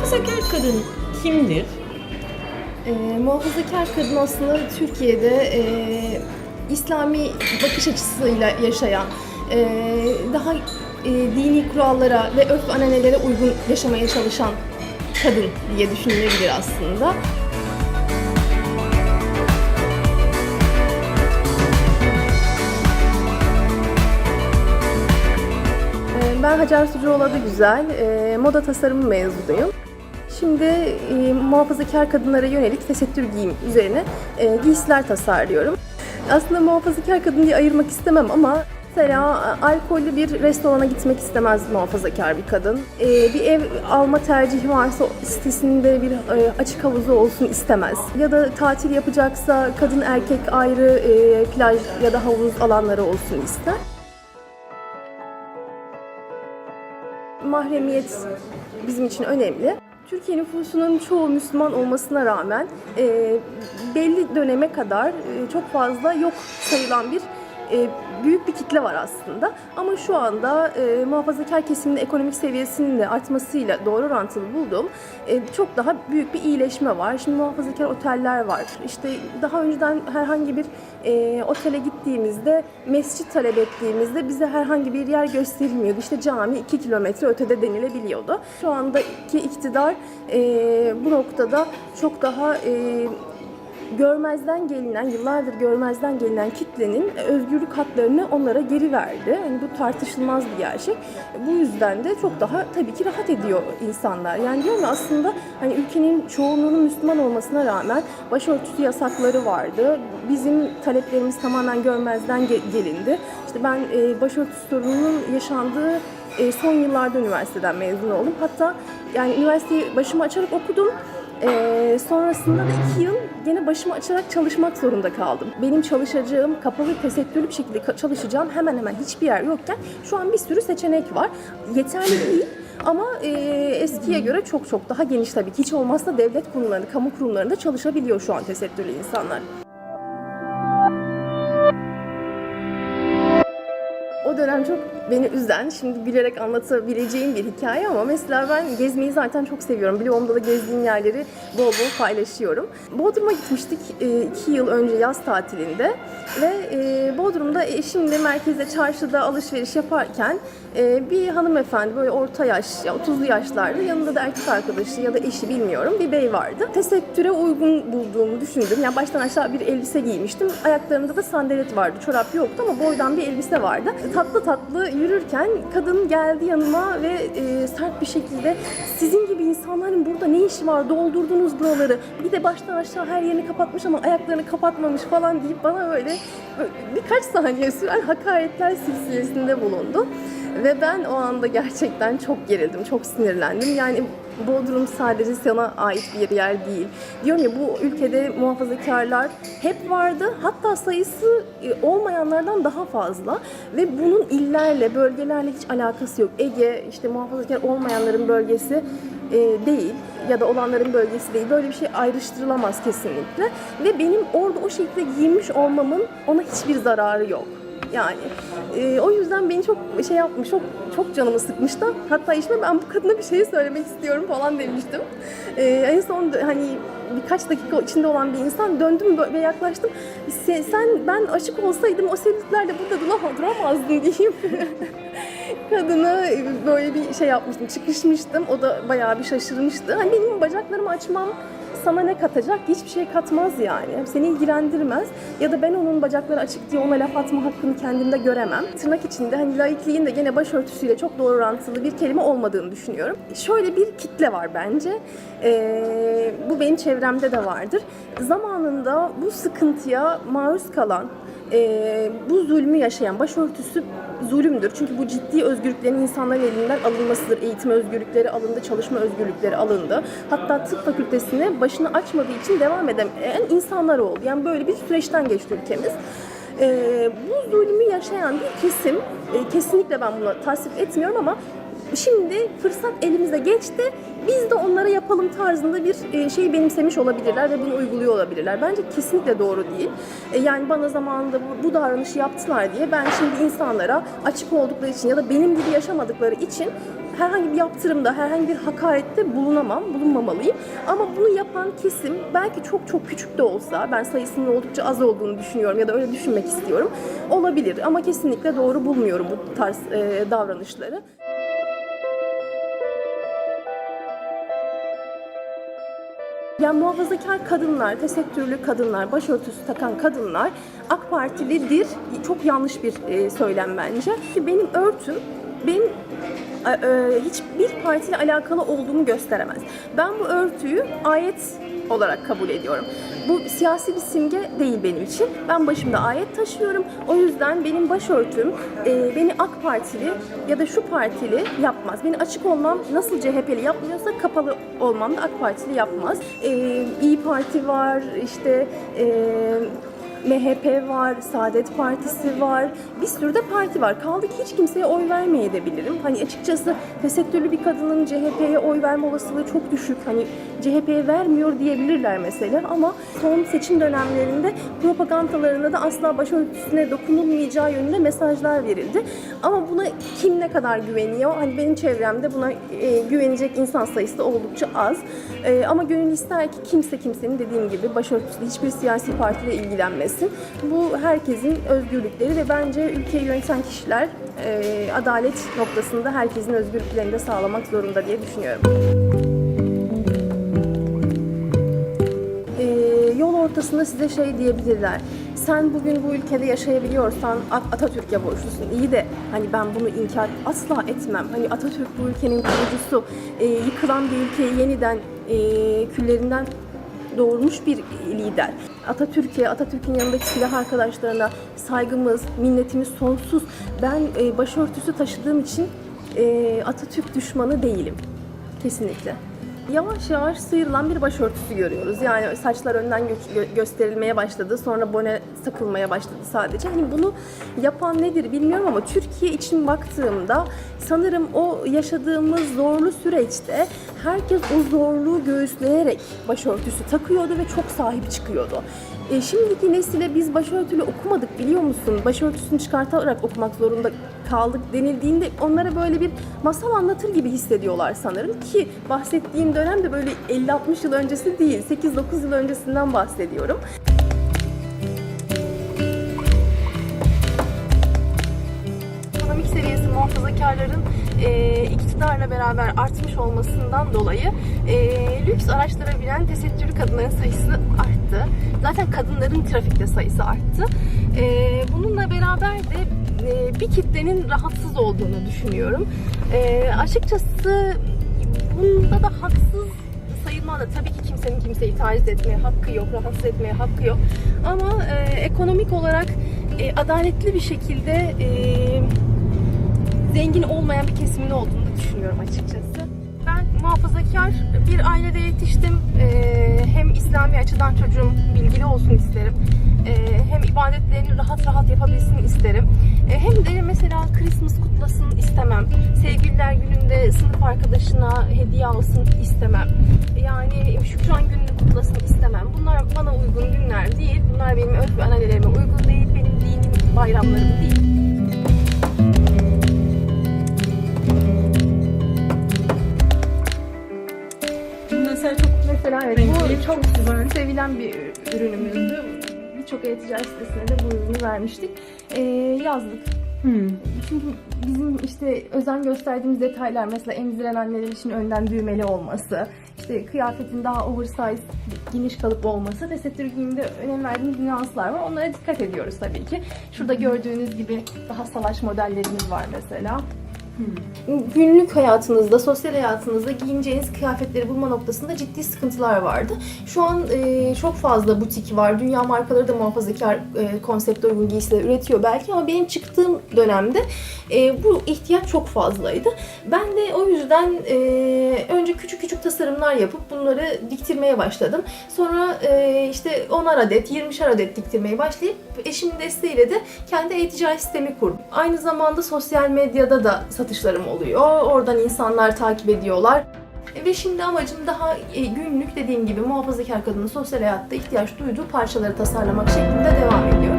Muhafazakar kadın kimdir? E, muhafazakar kadın aslında Türkiye'de e, İslami bakış açısıyla yaşayan, e, daha e, dini kurallara ve örf ananelere uygun yaşamaya çalışan kadın diye düşünülebilir aslında. E, Ben Hacer Sucuoğlu adı güzel, e, moda tasarımı mezunuyum. Şimdi e, muhafazakar kadınlara yönelik tesettür giyim üzerine e, giysiler tasarlıyorum. Aslında muhafazakar kadın diye ayırmak istemem ama mesela alkollü bir restorana gitmek istemez muhafazakar bir kadın. E, bir ev alma tercihi varsa sitesinde bir e, açık havuzu olsun istemez. Ya da tatil yapacaksa kadın erkek ayrı e, plaj ya da havuz alanları olsun ister. mahremiyet bizim için önemli. Türkiye nüfusunun çoğu Müslüman olmasına rağmen e, belli döneme kadar e, çok fazla yok sayılan bir e, büyük bir kitle var aslında. Ama şu anda e, muhafazakar kesimin ekonomik seviyesinin de artmasıyla doğru orantılı bulduğum e, çok daha büyük bir iyileşme var. Şimdi muhafazakar oteller var. İşte daha önceden herhangi bir e, otele gittiğimizde, mescit talep ettiğimizde bize herhangi bir yer gösterilmiyordu. İşte cami 2 kilometre ötede denilebiliyordu. Şu andaki iktidar e, bu noktada çok daha e, görmezden gelinen, yıllardır görmezden gelinen kitlenin özgürlük haklarını onlara geri verdi. Yani bu tartışılmaz bir gerçek. Bu yüzden de çok daha tabii ki rahat ediyor insanlar. Yani diyorum ya aslında hani ülkenin çoğunluğunun Müslüman olmasına rağmen başörtüsü yasakları vardı. Bizim taleplerimiz tamamen görmezden ge- gelindi. İşte ben e, başörtüsü sorununun yaşandığı e, son yıllarda üniversiteden mezun oldum. Hatta yani üniversiteyi başıma açarak okudum. Ee, sonrasında da iki yıl gene başımı açarak çalışmak zorunda kaldım. Benim çalışacağım, kapalı tesettürlü bir şekilde çalışacağım hemen hemen hiçbir yer yokken şu an bir sürü seçenek var. Yeterli değil ama e, eskiye göre çok çok daha geniş tabii ki. Hiç olmazsa devlet kurumlarında, kamu kurumlarında çalışabiliyor şu an tesettürlü insanlar. O dönem çok beni üzen, şimdi bilerek anlatabileceğim bir hikaye ama mesela ben gezmeyi zaten çok seviyorum. Bloğumda da gezdiğim yerleri bol bol paylaşıyorum. Bodrum'a gitmiştik e, iki yıl önce yaz tatilinde ve e, Bodrum'da eşimle merkezde çarşıda alışveriş yaparken e, bir hanımefendi böyle orta yaş, ya 30'lu yaşlarda yanında da erkek arkadaşı ya da eşi bilmiyorum bir bey vardı. Tesettüre uygun bulduğumu düşündüm. Yani baştan aşağı bir elbise giymiştim. Ayaklarımda da sandalet vardı. Çorap yoktu ama boydan bir elbise vardı. Tatlı tatlı yürürken kadın geldi yanıma ve e, sert bir şekilde sizin gibi insanların burada ne işi var doldurdunuz buraları bir de baştan aşağı her yerini kapatmış ama ayaklarını kapatmamış falan deyip bana böyle, böyle birkaç saniye süren hakaretler silsilesinde bulundu. Ve ben o anda gerçekten çok gerildim, çok sinirlendim. Yani Bodrum sadece sana ait bir yer değil. Diyorum ya bu ülkede muhafazakarlar hep vardı. Hatta sayısı e, olmayanlardan daha fazla. Ve bunun illerle, bölgelerle hiç alakası yok. Ege işte muhafazakar olmayanların bölgesi e, değil ya da olanların bölgesi değil. Böyle bir şey ayrıştırılamaz kesinlikle. Ve benim orada o şekilde giyinmiş olmamın ona hiçbir zararı yok. Yani e, o yüzden beni çok şey yapmış, çok çok canımı sıkmıştı. Hatta işte ben bu kadına bir şey söylemek istiyorum falan demiştim. E, en son hani birkaç dakika içinde olan bir insan döndüm ve yaklaştım. Sen, sen ben açık olsaydım o sevdiklerle burada dura- duramazdın diyeyim. Kadına böyle bir şey yapmıştım, çıkışmıştım. O da bayağı bir şaşırmıştı. Hani benim bacaklarımı açmam sana ne katacak? Hiçbir şey katmaz yani. Seni ilgilendirmez. Ya da ben onun bacakları açık diye ona laf atma hakkını kendimde göremem. Tırnak içinde hani laikliğin de gene başörtüsüyle çok doğru orantılı bir kelime olmadığını düşünüyorum. Şöyle bir kitle var bence. Ee, bu benim çevremde de vardır. Zamanında bu sıkıntıya maruz kalan, e, bu zulmü yaşayan başörtüsü zulümdür. Çünkü bu ciddi özgürlüklerin insanların elinden alınmasıdır. Eğitim özgürlükleri alındı, çalışma özgürlükleri alındı. Hatta tıp fakültesine başını açmadığı için devam edemeyen insanlar oldu. Yani böyle bir süreçten geçti ülkemiz. E, bu zulmü yaşayan bir kesim, e, kesinlikle ben buna tasvip etmiyorum ama Şimdi fırsat elimize geçti. Biz de onlara yapalım tarzında bir e, şey benimsemiş olabilirler ve bunu uyguluyor olabilirler. Bence kesinlikle doğru değil. E, Yani bana zamanında bu, bu davranışı yaptılar diye ben şimdi insanlara açık oldukları için ya da benim gibi yaşamadıkları için herhangi bir yaptırımda, herhangi bir hakarette bulunamam, bulunmamalıyım. Ama bunu yapan kesim belki çok çok küçük de olsa, ben sayısının oldukça az olduğunu düşünüyorum ya da öyle düşünmek istiyorum. Olabilir ama kesinlikle doğru bulmuyorum bu tarz e, davranışları. Yani muhafazakar kadınlar, tesettürlü kadınlar, başörtüsü takan kadınlar AK Partilidir. Çok yanlış bir e, söylem bence. Ki Benim örtüm benim e, e, hiçbir partiyle alakalı olduğumu gösteremez. Ben bu örtüyü ayet olarak kabul ediyorum. Bu siyasi bir simge değil benim için. Ben başımda ayet taşıyorum. O yüzden benim başörtüm e, beni AK Partili ya da şu partili yapmaz. Beni açık olmam nasıl CHP'li yapmıyorsa kapalı olmam da AK Partili yapmaz. E, İyi Parti var, işte e, MHP var, Saadet Partisi var, bir sürü de parti var. Kaldı ki hiç kimseye oy vermeyebilirim. Hani açıkçası tesettürlü bir kadının CHP'ye oy verme olasılığı çok düşük. Hani CHP'ye vermiyor diyebilirler mesela ama son seçim dönemlerinde propagandalarında da asla başörtüsüne dokunulmayacağı yönünde mesajlar verildi. Ama buna kim ne kadar güveniyor? Hani benim çevremde buna e, güvenecek insan sayısı da oldukça az. E, ama gönül ister ki kimse kimsenin dediğim gibi başörtüsü hiçbir siyasi partiyle ilgilenmesin. Bu herkesin özgürlükleri ve bence ülkeyi yöneten kişiler e, adalet noktasında herkesin özgürlüklerini de sağlamak zorunda diye düşünüyorum. E, yol ortasında size şey diyebilirler. Sen bugün bu ülkede yaşayabiliyorsan At- Atatürk'e borçlusun. İyi de hani ben bunu inkar asla etmem. Hani Atatürk bu ülkenin kurucusu. E, yıkılan bir ülkeyi yeniden e, küllerinden doğurmuş bir lider. Atatürk'e, Atatürk'ün yanındaki silah arkadaşlarına saygımız, minnetimiz sonsuz. Ben e, başörtüsü taşıdığım için e, Atatürk düşmanı değilim. Kesinlikle. Yavaş yavaş sıyrılan bir başörtüsü görüyoruz. Yani saçlar önden gö- gö- gösterilmeye başladı. Sonra bone takılmaya başladı sadece. Hani bunu yapan nedir bilmiyorum ama Türkiye için baktığımda sanırım o yaşadığımız zorlu süreçte herkes o zorluğu göğüsleyerek başörtüsü takıyordu ve çok sahip çıkıyordu. E, şimdiki nesile biz başörtülü okumadık biliyor musun? Başörtüsünü çıkartarak okumak zorunda kaldık denildiğinde onlara böyle bir masal anlatır gibi hissediyorlar sanırım ki bahsettiğim dönem de böyle 50-60 yıl öncesi değil, 8-9 yıl öncesinden bahsediyorum. ekonomik seviyesi muhafazakarların e, iktidarla beraber artmış olmasından dolayı e, lüks araçlara binen tesettürlü kadınların sayısı arttı. Zaten kadınların trafikte sayısı arttı. E, bununla beraber de e, bir kitlenin rahatsız olduğunu düşünüyorum. E, açıkçası bunda da haksız sayılmaz da tabii ki kimsenin kimseyi taciz etmeye hakkı yok, rahatsız etmeye hakkı yok. Ama e, ekonomik olarak e, adaletli bir şekilde e, zengin olmayan bir kesimin olduğunu da düşünüyorum açıkçası. Ben muhafazakar bir ailede yetiştim. Ee, hem İslami açıdan çocuğum bilgili olsun isterim. Ee, hem ibadetlerini rahat rahat yapabilsin isterim. Ee, hem de mesela Christmas kutlasın istemem. Sevgililer gününde sınıf arkadaşına hediye alsın istemem. Yani Şükran gününü kutlasın istemem. Bunlar bana uygun günler değil. Bunlar benim örf ve uygun değil. Benim dinim bayramlarım değil. Evet, Renkli, bu çok güzel. sevilen bir ürünümüzdü. Birçok e-ticaret sitesine de bu ürünü vermiştik. Ee, yazlık. hmm. Çünkü bizim işte özen gösterdiğimiz detaylar mesela emziren anneler için önden düğmeli olması, işte kıyafetin daha oversize, geniş kalıp olması, tesettür giyiminde önem verdiğimiz nüanslar var. Onlara dikkat ediyoruz tabii ki. Şurada gördüğünüz gibi daha salaş modellerimiz var mesela. Günlük hayatınızda, sosyal hayatınızda giyineceğiniz kıyafetleri bulma noktasında ciddi sıkıntılar vardı. Şu an e, çok fazla butik var. Dünya markaları da muhafazakar e, konsepte uygun giysiler üretiyor belki ama benim çıktığım dönemde e, bu ihtiyaç çok fazlaydı. Ben de o yüzden e, önce küçük küçük tasarımlar yapıp bunları diktirmeye başladım. Sonra e, işte 10'ar adet, 20'şer adet diktirmeye başlayıp eşimin desteğiyle de kendi e-ticaret sistemi kurdum. Aynı zamanda sosyal medyada da satış satışlarım oluyor. Oradan insanlar takip ediyorlar. E, Ve şimdi amacım daha e, günlük dediğim gibi muhafazakar kadının sosyal hayatta ihtiyaç duyduğu parçaları tasarlamak şeklinde devam ediyor.